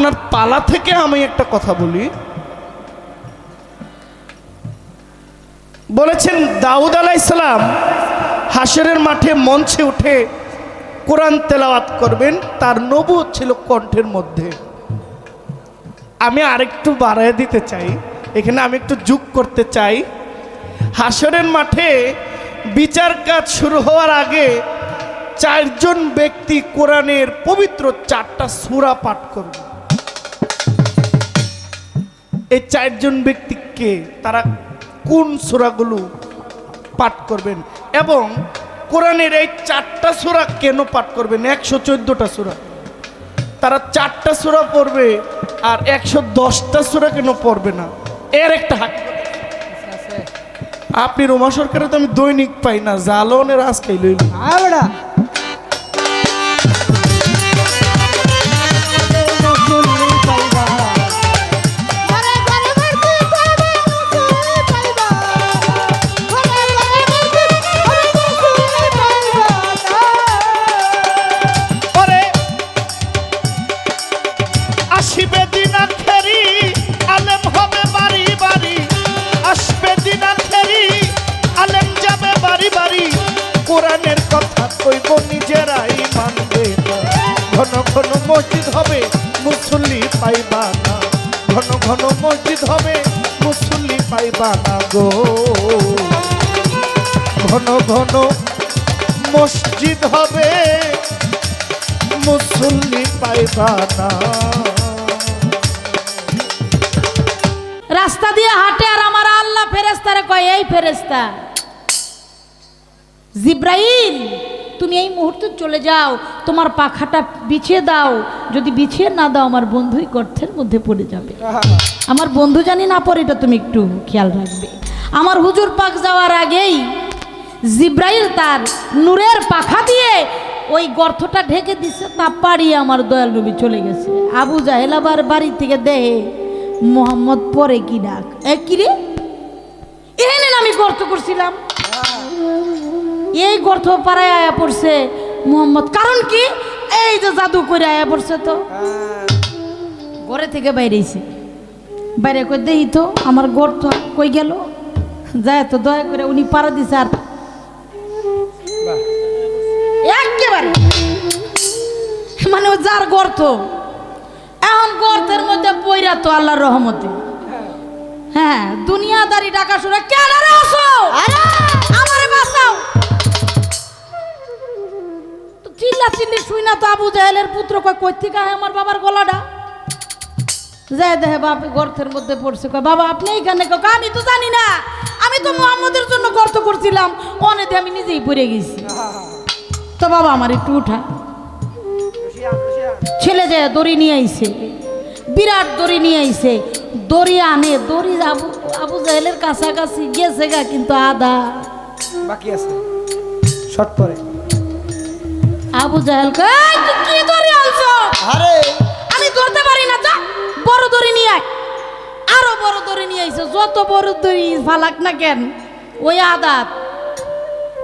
আপনার পালা থেকে আমি একটা কথা বলি। বলেছেন, দাউদ আলাইসালাম হাসরের মাঠে মঞ্চে উঠে কোরআন তেলাওয়াত করবেন, তার নবু ছিল কণ্ঠের মধ্যে। আমি আরেকটু বাড়ায় দিতে চাই, এখানে আমি একটু যোগ করতে চাই। হাসরের মাঠে বিচার কাজ শুরু হওয়ার আগে চারজন ব্যক্তি কোরআনের পবিত্র চারটা সূরা পাঠ করবে। এই চারজন ব্যক্তিকে তারা কোন সূরাগুলো পাঠ করবেন? এবং কোরআনের এই চারটা সূরা কেন পাঠ করবেন? একশো চোদ্দোটা সূরা। তারা চারটা সূরা পড়বে আর একশো দশটা সূরা কেন পড়বে না? এর একটা হাক আপনি রোমা সরকারে তো আমি দৈনিক পাই না, জালনের আজকে লইল রাস্তা দিয়ে হাঁটে আর আমার আল্লাহ ফেরেস্তারে কয়, এই ফেরেস্তা জিব্রাইল, তুমি এই মুহূর্তে চলে যাও, তোমার পাখাটা বিছিয়ে দাও, যদি বিছিয়ে না দাও, আমার বন্ধুই গর্তের মধ্যে পড়ে যাবে। আমার বন্ধু জানি না পরে এটা তুমি একটু খেয়াল রাখবে। আমার হুজুর পাক যাওয়ার আগেই জিব্রাইল তার নূরের পাখা দিয়ে ওই গর্তটা ঢেকে দিছে, তা পাড়িয়ে আমার দয়াল নবী চলে গেছে। আবু জাহেল আবার বাড়ি থেকে দেহে, মোহাম্মদ, পরে কি ডাক? এ কি রে? আমি গর্ত করছিলাম। এই গর্ত পাড়ায় আয়া পড়ছে মোহাম্মদ। কারণ কি? এই যে জাদু করে আয়া পড়ছে তো। ঘরে থেকে বাইরেছে বাইরে কই দেই তো, আমার গর্ত কই গেল? যায় তো দয়া করে, উনি পাড়া দিছে আর যার গর্ত। এখন গর্তের মধ্যে পইরা তো আল্লাহর রহমতে। হ্যাঁ দুনিয়াদারি ডাকা শুনে কেন রে আসো? আমারে বাঁচাও। চিল্লা চিল্লি শুই না তো আবু জাহেলের পুত্র কয় কই থেকে আয় আমার বাবার গলাটা? যায় দেখে বাপ গর্তের মধ্যে পড়ছে কয় বাবা আপনি এইখানে কয়, আমি তো জানি না। আমি তো মোহাম্মদের জন্য গর্ত করছিলাম। অনেতে আমি নিজেই পড়ে গেছি। তো বাবা আমার একটু উঠা। ছেলে যায় দড়ি নিয়ে আইছে বিরাট দড়ি নিয়ে আইছে দড়ি আনে দড়ি আবু আবু জাহেলের কাছাকাছি গেছে গা কিন্তু আদা বাকি আছে। শর্ট পরে। আবু জাহেল কি দড়ি আনছো? আরে। আমি ধরতে পারি না যা বড় দড়ি নিয়ে আয়। আরও বড় দড়ি নিয়ে আইছে যত বড় দড়ি ফালাক না কেন ওই আদাত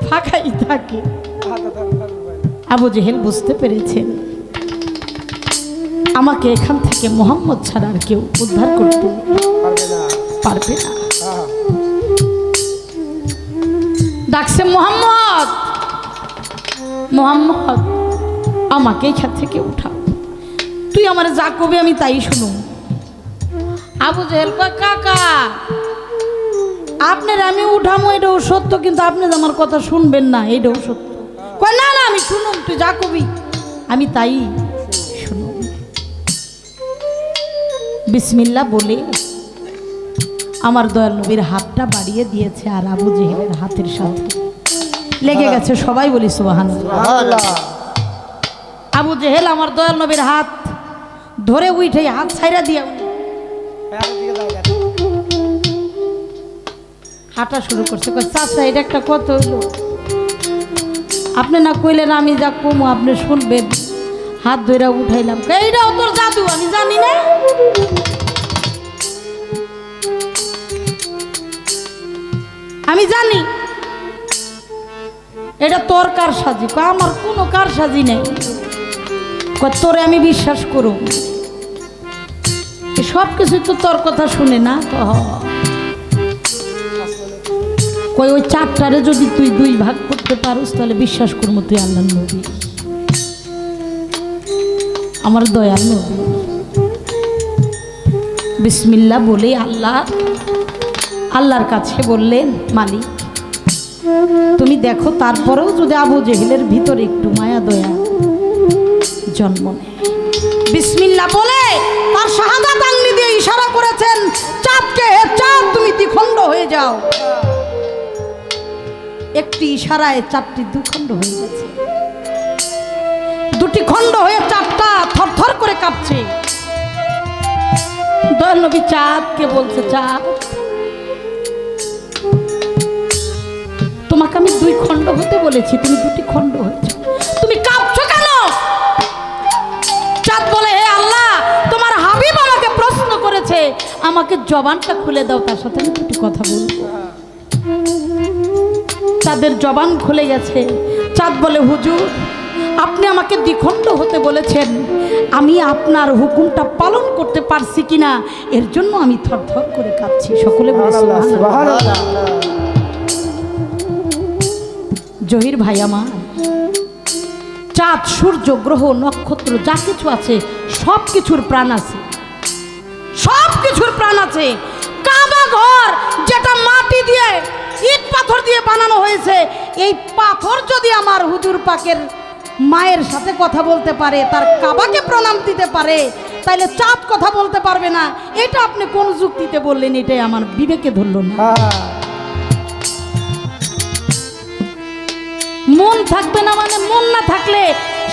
ফাঁকাই থাকে। আবু জেহেল বুঝতে পেরেছেন। আমাকে এখান থেকে মোহাম্মদ ছাড়া আর কেউ উদ্ধার করতে পারবে না। ডাকছে, মোহাম্মদ! মোহাম্মদ, আমাকে এখান থেকে উঠাও। তুই আমার যা কবি আমি তাই শুনো। আবু জেহেল কাকা, আপনার আমি উঠামো, এটাও সত্য, কিন্তু আপনি আমার কথা শুনবেন না, এটাও সত্য। কয়, না না, আমি শুনুন তুই যা কবি আমি তাই বিসমিল্লা বলে আমার দয়াল নবীর হাতটা বাড়িয়ে দিয়েছে আর আবু জেহেলের হাতের সাথে। লেগে গেছে সবাই বলি সুবাহান আবু জেহেল আমার দয়াল নবীর হাত ধরে উঠে হাত ছাইরা দিয়ে হাঁটা শুরু করছে চাচা, এটা একটা কত আপনি না কইলেন আমি যা কমু, আপনি শুনবেন। হাত ধরে উঠাইলাম। এইটাও তোর জাদু? আমি জানি না। আমি জানি। এটা তোর কার সাজি? আমার কোনো কার সাজি নেই। তোরে আমি বিশ্বাস করব সব কিছু তো তোর কথা শুনে না? কই ওই চারটারে যদি তুই দুই ভাগ করতে পারোস, তাহলে বিশ্বাস করব তুই আল্লাহ নবী। আমার দয়াল বিসমিল্লা বলে আল্লাহ, আল্লাহর কাছে বললেন, মালিক, তুমি দেখো, তারপরেও যদি আবু জেহেলের ভিতরে একটু মায়া দয়া, জন্ম বিসমিল্লা বলে তার শাহাদাত আঙ্গলি দিয়ে ইশারা করেছেন, চাঁদকে হে চাঁদ তুমি দ্বিখণ্ড হয়ে যাও। একটি ইশারায় চারটি দুখণ্ড হয়ে গেছে। দুটি খণ্ড হয়ে চারটা থরথর করে কাঁপছে। দয়াল নবী চাঁদকে বলছে, চাঁদ, তোমাকে আমি দুই খণ্ড হতে বলেছি, তুমি দুটি খণ্ড হয়েছে। তুমি কাঁপছো কেন? চাঁদ বলে, হে আল্লাহ, তোমার হাবিব আমাকে প্রশ্ন করেছে, আমাকে জবানটা খুলে দাও, তার সাথে আমি দুটি কথা বলব। চাঁদের জবান খুলে গেছে। চাঁদ বলে, হুজুর, আপনি আমাকে দ্বিখণ্ড হতে বলেছেন আমি আপনার হুকুমটা পালন করতে পারছি কিনা? এর জন্য আমি থরথর করে কাঁদছি। সকলে। জহির ভাই আমার। চাঁদ সূর্য গ্রহ নক্ষত্র যা কিছু আছে সব কিছুর প্রাণ আছে। সব কিছুর প্রাণ আছে। কাবা ঘর যেটা মাটি দিয়ে ইট পাথর দিয়ে বানানো হয়েছে এই পাথর যদি আমার হুজুর পাকের মায়ের সাথে কথা বলতে পারে তার কাবাকে প্রণাম দিতে পারে তাইলে চাঁদ কথা বলতে পারবে না। এটা আপনি কোন যুক্তিতে বললেন এটাই আমার বিবেকে ধরল না। মন থাকবে না মানে মন না থাকলে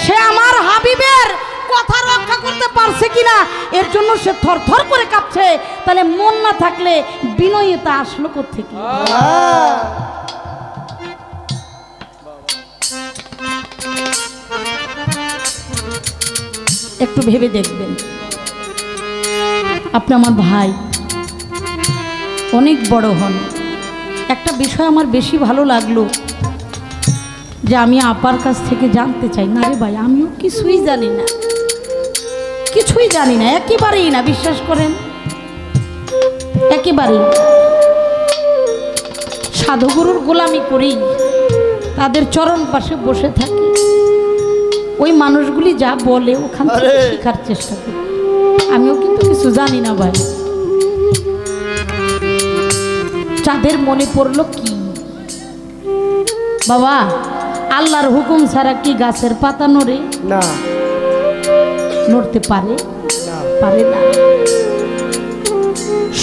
সে আমার হাবিবের কথা রক্ষা করতে পারছে কিনা এর জন্য সে থরথর করে কাঁপছে। তাহলে মন না থাকলে বিনয়তা আসলো কোথেকে একটু ভেবে দেখবেন। আপনি আমার ভাই। অনেক বড় হন। একটা বিষয় আমার বেশি ভালো লাগল যে আমি আপার কাছ থেকে জানতে চাই। না রে ভাই, আমিও কিছুই জানি না। কিছুই জানি না। একেবারেই না, বিশ্বাস করেন? একেবারেই সাধুগুরুর গোলামি করি তাদের চরণ পাশে বসে থাকি। ওই মানুষগুলি যা বলে ওখান থেকে শেখার চেষ্টা করি। আমিও কিন্তু কিছু জানি না ভাই। চাঁদের মনে পড়ল কি? বাবা আল্লাহর হুকুম ছাড়া কি গাছের পাতা নড়ে? না। নড়তে পারে? না। পারে না।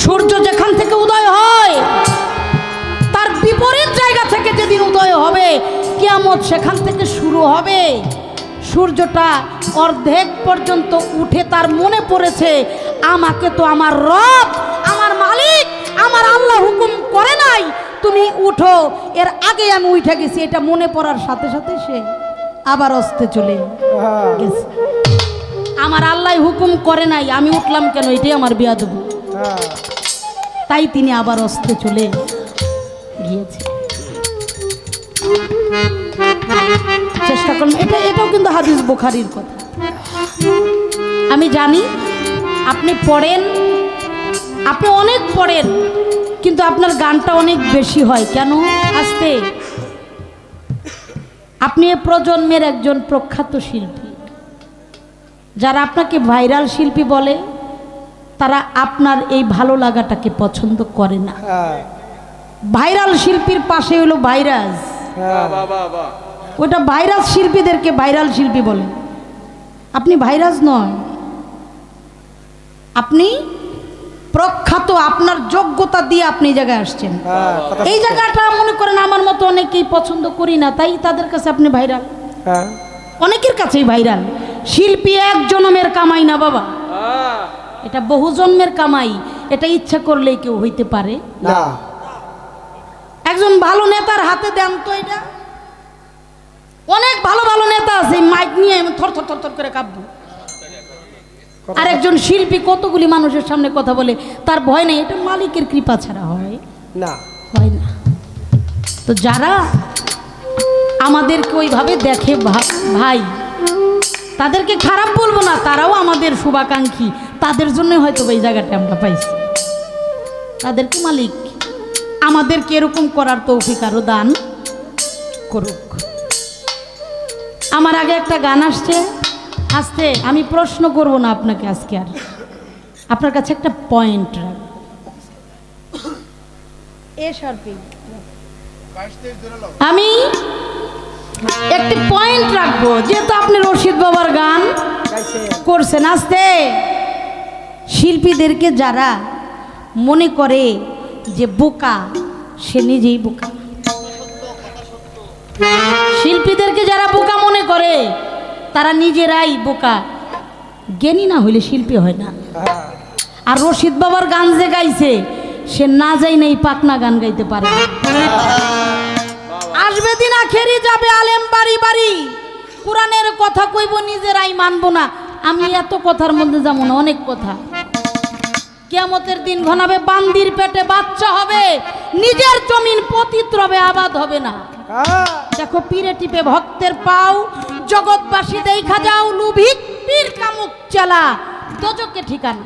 সূর্য যেখান থেকে উদয় হয় তার বিপরীত জায়গা থেকে যেদিন উদয় হবে কিয়ামত সেখান থেকে শুরু হবে। সূর্যটা অর্ধেক পর্যন্ত উঠে তার মনে পড়েছে আমাকে তো আমার রব আমার মালিক আমার আল্লাহ হুকুম করে নাই তুমি উঠো। এর আগে আমি উঠে গেছি এটা মনে পড়ার সাথে সাথে সে আবার অস্তে চলে গেছে। আমার আল্লাহ হুকুম করে নাই আমি উঠলাম কেন? এটাই আমার বিয়া দেবো হ্যাঁ। তাই তিনি আবার অস্তে চলে গিয়েছে। চেষ্টা করুন এটা এটাও কিন্তু হাদিস বোখারির কথা। আমি জানি আপনি পড়েন আপনি অনেক পড়েন কিন্তু আপনার গানটা অনেক বেশি হয়। কেন? আসতে। আপনি এ প্রজন্মের একজন প্রখ্যাত শিল্পী। যারা আপনাকে ভাইরাল শিল্পী বলে তারা আপনার এই ভালো লাগাটাকে পছন্দ করে না। হ্যাঁ, ভাইরাল শিল্পীর পাশে হলো ভাইরাস। হ্যাঁ। ওটা ভাইরাস শিল্পীদেরকে ভাইরাল শিল্পী বলে। আপনি ভাইরাস নয়। আপনি প্রখ্যাত আপনার যোগ্যতা দিয়ে আপনি এই জায়গায় আসছেন। হ্যাঁ, এই জায়গাটা মনে করেন আমার মতো অনেকেই পছন্দ করি না তাই তাদের কাছে আপনি ভাইরাল। হ্যাঁ, অনেকের কাছেই ভাইরাল। শিল্পী এক জনমের কামাই না বাবা। এটা বহু জন্মের কামাই। এটা ইচ্ছা করলেই কেউ হইতে পারে। না। একজন ভালো নেতার হাতে দেন তো এটা। অনেক ভালো ভালো নেতা আছে মাইক নিয়ে আমি থর থর থর থর করে কাঁপবো। আর একজন শিল্পী কতগুলি মানুষের সামনে কথা বলে তার ভয় নেই এটা মালিকের কৃপা ছাড়া হয়। না। হয় না। তো যারা আমাদেরকে ওইভাবে দেখে ভাই তাদেরকে খারাপ বলব না তারাও আমাদের শুভাকাঙ্ক্ষী। তাদের জন্য হয়তো এই জায়গাটা আমরা পাইছি। তাদেরকে মালিক। আমাদেরকে এরকম করার তৌফিক আরও দান করুক। আমার আগে একটা গান আসছে। আসতে আমি প্রশ্ন করব না আপনাকে আজকে আর। আপনার কাছে একটা পয়েন্ট রাখব। এ আমি একটি পয়েন্ট রাখব যেহেতু আপনি রশিদ বাবার গান করছেন। আসতে। শিল্পীদেরকে যারা মনে করে যে বোকা সে নিজেই বোকা। শিল্পীদেরকে যারা বোকা মনে করে, তারা নিজেরাই বোকা। জ্ঞানী না হইলে শিল্পী হয় না। আর রশিদ বাবার গান যে গাইছে, সে না যাই নাই পাকনা গান গাইতে পারে আসবে দিন আখেরি, যাবে আলেম বাড়ি বাড়ি। কোরআনের কথা কইব, নিজেরাই মানব না। আমি এত কথার মধ্যে যাব না, অনেক কথা। কেমতের দিন ঘনাবে বান্দির পেটে বাচ্চা হবে, নিজের জমিন পতিত রবে, আবাদ হবে না। দেখো পীরে টিপে ভক্তের পাও জগৎবাসী দেখা যাও লুভিক পীর কামুক চালা দোজকে ঠিকানা।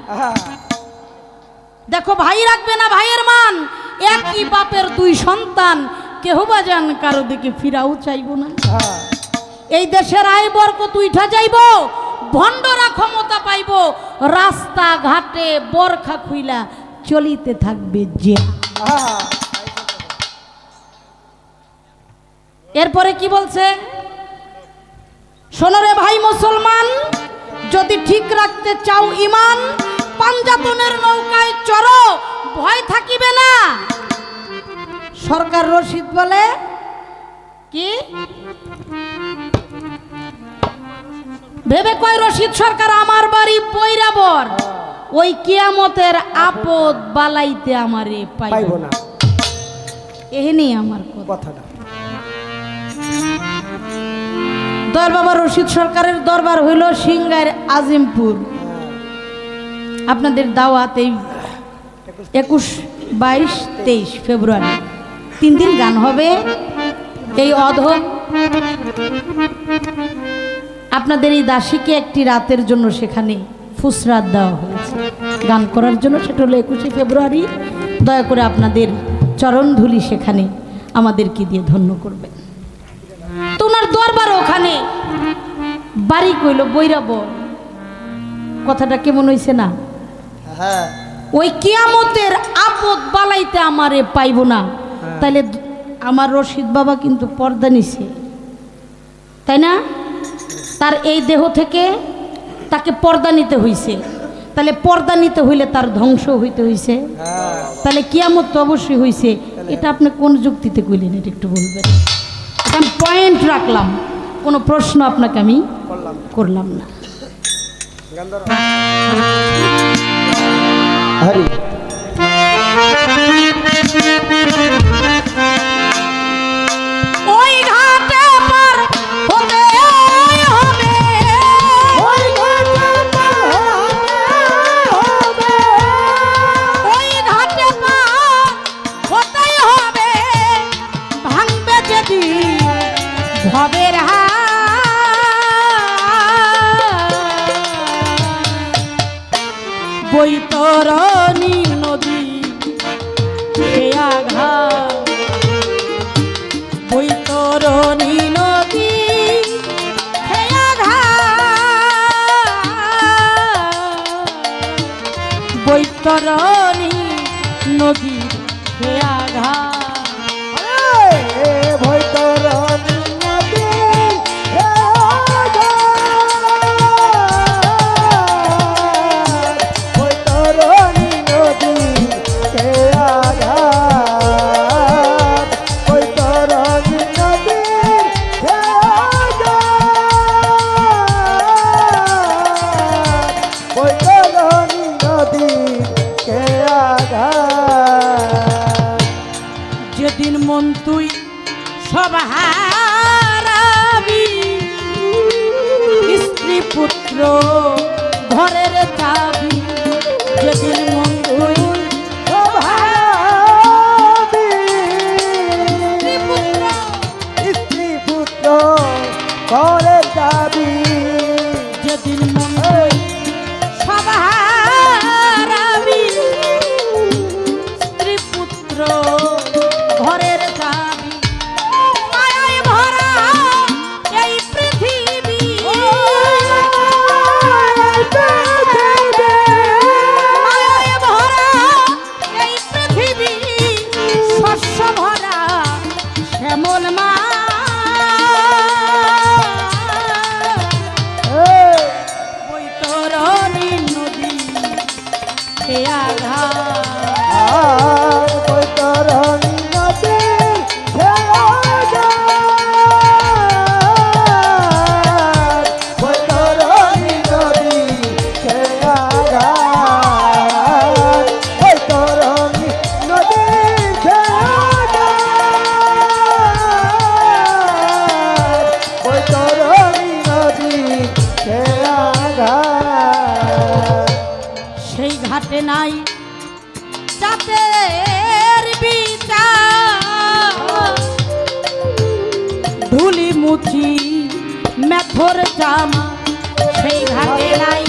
দেখো ভাই রাখবে না ভাইয়ের মান একই বাপের দুই সন্তান কেহ বা যান কারও দিকে ফিরাও চাইব না। এই দেশের আয় বরকত উঠা যাইব ভণ্ডরা ক্ষমতা পাইব রাস্তা ঘাটে বরখা খুইলা চলিতে থাকবে যে। এরপরে কি বলছে? শোনরে ভাই মুসলমান যদি ঠিক রাখতে চাও ইমান পাঞ্জাতনের নৌকায় চড়ো ভয় থাকিবে না। সরকার রশিদ বলে কি? ভেবে কয় রশিদ সরকার আমার বাড়ি বৈরাবর ওই কিয়ামতের আপদ বালাইতে আমারে পাইব পাইব না। এহেনি আমার কথাটা। দয়াল বাবা রশিদ সরকারের দরবার হইল সিংগার আজিমপুর। আপনাদের দাওয়াত এই একুশ বাইশ তেইশ ফেব্রুয়ারি। তিন দিন গান হবে এই অধম। আপনাদের এই দাসীকে একটি রাতের জন্য সেখানে ফুসরাত দেওয়া হয়েছে। গান করার জন্য সেটা হলো একুশে ফেব্রুয়ারি। দয়া করে আপনাদের চরণধুলি সেখানে আমাদেরকে দিয়ে ধন্য করবেন। তো দরবার ওখানে। বাড়ি কইল বৈরাব কথাটা কেমন হইছে না? হ্যাঁ। ওই কিয়ামতের আপদ বালাইতে আমারে পাইব না। তাইলে আমার রশিদ বাবা কিন্তু পর্দা নিছে। তাই না? তার এই দেহ থেকে তাকে পর্দা নিতে হইছে। তাহলে পর্দা নিতে হইলে তার ধ্বংস হইতে হইছে। হ্যাঁ। তাহলে কিয়ামত তো অবশ্যই হইছে। এটা আপনি কোন যুক্তিতে কইলেন এটা একটু বলবেন। আমি পয়েন্ট রাখলাম। কোনো প্রশ্ন আপনাকে আমি করলাম। করলাম না। হরি। আসে নাই। চাঁদের ধুলি মুছি মেথর জামা সেই ভাগে নাই।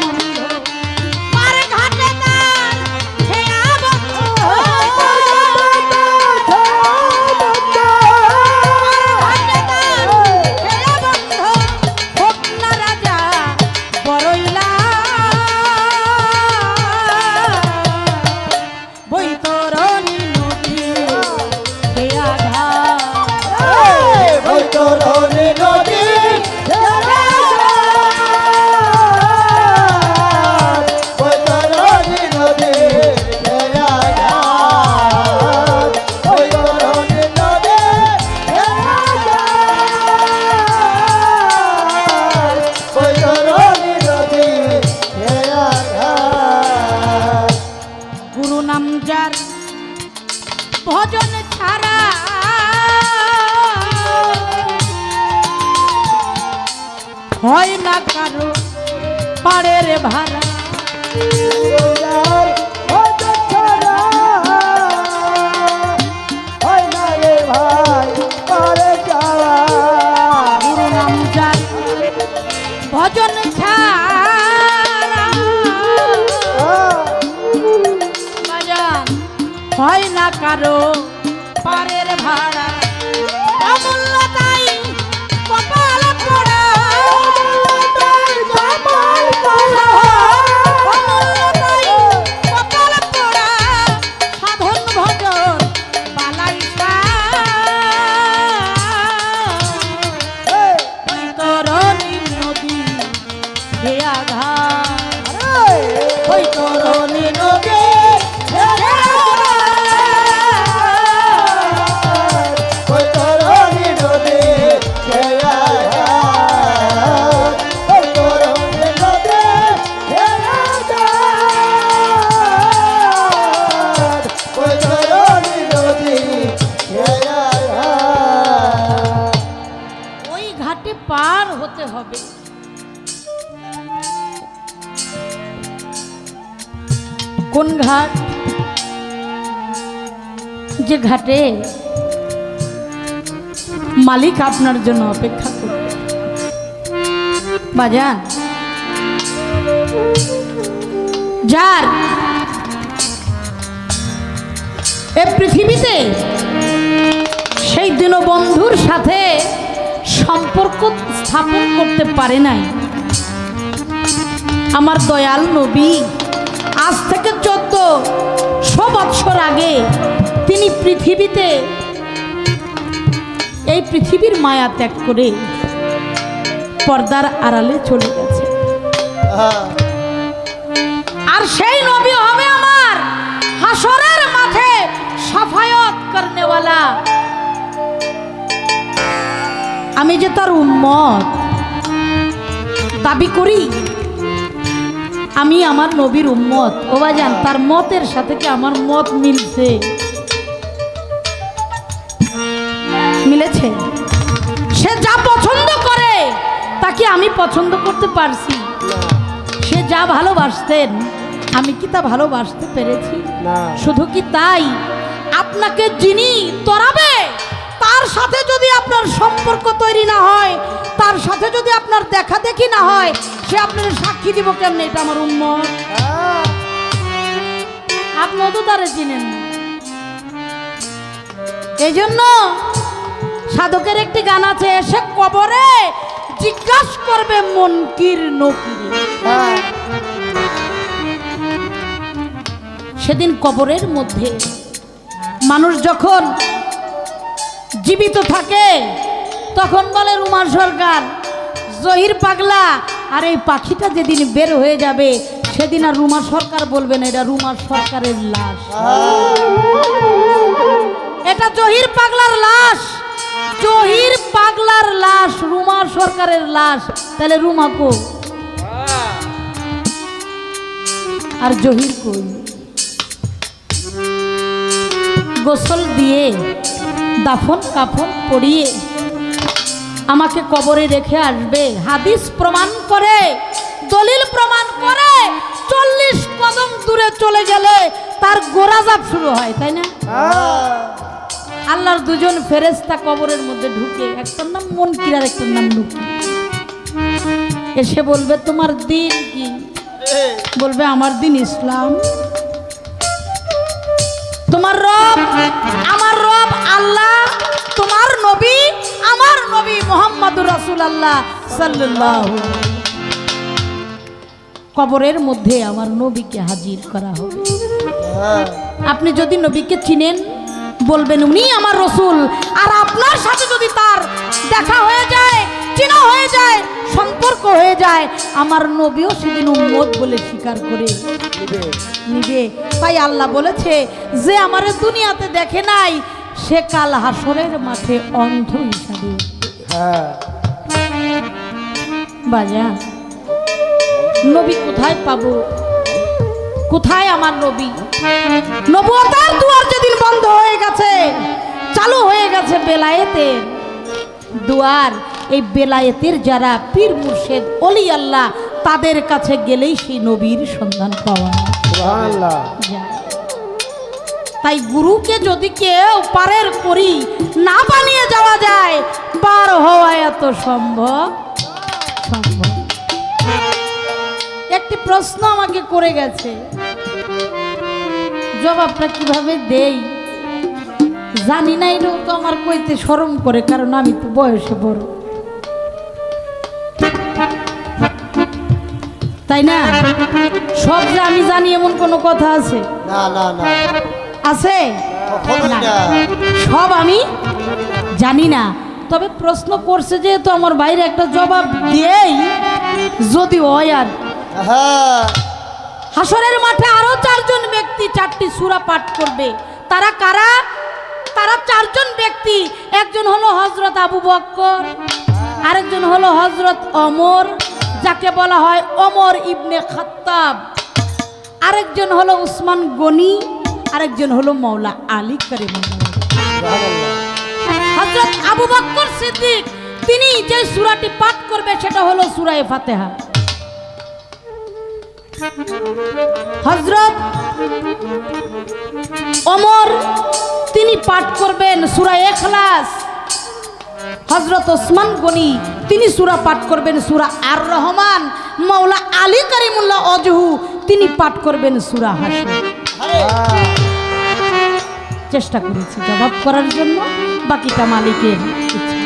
মন কোন ঘাট? যে ঘাটে মালিক আপনার জন্য অপেক্ষা করবে। বাজান। যার এ পৃথিবীতে সেই বন্ধুর সাথে সম্পর্ক স্থাপন করতে পারে নাই। আমার দয়াল নবী আজ থেকে শো বৎসর আগে তিনি পৃথিবীতে এই পৃথিবীর মায়া ত্যাগ করে পর্দার আড়ালে চলে গেছে। আর সেই নবী হবে আমার হাসরের মাঠে সাফায়ত করনেওয়ালা। আমি যে তার উম্মত দাবি করি আমি আমার নবীর উম্মত। ও বাজান তার মতের সাথে কি আমার মত মিলছে? মিলেছে। সে যা পছন্দ করে তাকে আমি পছন্দ করতে পারছি? সে যা ভালোবাসতেন আমি কি তা ভালোবাসতে পেরেছি? শুধু কি তাই? আপনাকে যিনি তরাবে তার সাথে যদি আপনার সম্পর্ক তৈরি না হয় তার সাথে যদি আপনার দেখা দেখি না হয় সে আপনাদের সাক্ষী দিব কেমনে? এটা আমার উন্মত আপনিও তো তারে চিনেন। এই জন্য সাধকের একটি গান আছে এসে কবরে জিজ্ঞাসা করবে মনকির নকিরে। হ্যাঁ। সেদিন কবরের মধ্যে মানুষ যখন জীবিত থাকে তখন বলে রুমার সরকার জহির পাগলা আর এই পাখিটা যেদিন বের হয়ে যাবে, সেদিন আর রুমা সরকার বলবে না, এটা রুমা সরকারের লাশ। এটা জহির পাগলার লাশ। জহির পাগলার লাশ, রুমা সরকারের লাশ। তাহলে রুমা কো আর জহির কই? গোসল দিয়ে দাফন কাফন পরিয়ে আমাকে কবরে রেখে আসবে। হাদিস প্রমাণ করে দলিল প্রমাণ করে চল্লিশ কদম দূরে চলে গেলে তার গোরাজাপ শুরু হয় তাই না? হ্যাঁ। আল্লাহর দুজন ফেরেস্তা কবরের মধ্যে ঢুকে একটার নাম মনকির আর একটার নাম লুকি এসে বলবে তোমার দিন কি? বলবে আমার দিন ইসলাম। তোমার রব আমার রব আল্লাহ তোমার নবী আমার নবী মোহাম্মদুর রাসূল আল্লাহ সাল্লাল্লাহু কবরের মধ্যে আমার নবীকে হাজির করা হবে। আপনি যদি নবীকে চিনেন, বলবেন, উনি আমার রসুল। আর আপনার সাথে যদি তার দেখা হয়ে যায় চিনা হয়ে যায়, সম্পর্ক হয়ে যায়, আমার নবীও সেদিন উম্মত বলে স্বীকার করে নিবে। তাই আল্লাহ বলেছে, যে আমার দুনিয়াতে দেখে নাই সে কাল হাসরের মাঠে অন্ধ হিসাবে। বাজা। নবী কোথায় পাবো? কোথায় আমার নবী? নবতার দুয়ার যেদিন বন্ধ হয়ে গেছে চালু হয়ে গেছে বেলায়েতে দুয়ার এই বেলায়েতের যারা পীর মুর্শেদ অলি আল্লাহ তাদের কাছে গেলেই সেই নবীর সন্ধান পাওয়া। যায় তাই গুরুকে যদি কেউ পারের করি না বানিয়ে যাওয়া যায়, পার হওয়া এত সম্ভব? সম্ভব। একটি প্রশ্ন আমাকে করে গেছে। জবাবটা কীভাবে দেই? জানি না, এটাও তো আমার কইতে শরম করে, কারণ আমি তো বয়সে বড়। তাই না? সব যে আমি জানি এমন কোনো কথা আছে? না না না। আছে? সব আমি জানি না। তবে প্রশ্ন করছে যেহেতু আমার বাইরে একটা জবাব দিয়েই যদি হয় আর। হাসরের মাঠে আরও চারজন ব্যক্তি চারটি সূরা পাঠ করবে। তারা কারা? তারা চারজন ব্যক্তি। একজন হলো হজরত আবু বক্কর আরেকজন হলো হজরত অমর যাকে বলা হয় অমর ইবনে খাত্তাব। আরেকজন হলো উসমান গনি আরেকজন হলো মৌলা আলী করিম। হজরত আবু বক্কর সিদ্দিক তিনি যে সূরাটি পাঠ করবে সেটা হলো সূরায়ে ফাতিহা। হজরত অমর তিনি পাঠ করবেন সূরা ইখলাস। হজরত ওসমান গনি তিনি সুরা পাঠ করবেন সুরা আর রহমান মৌলা আলী করিমুল্লাহ অজহু তিনি পাঠ করবেন সুরা হ্যাঁ চেষ্টা করেছি জবাব করার জন্য বাকিটা মালিকের ইচ্ছা।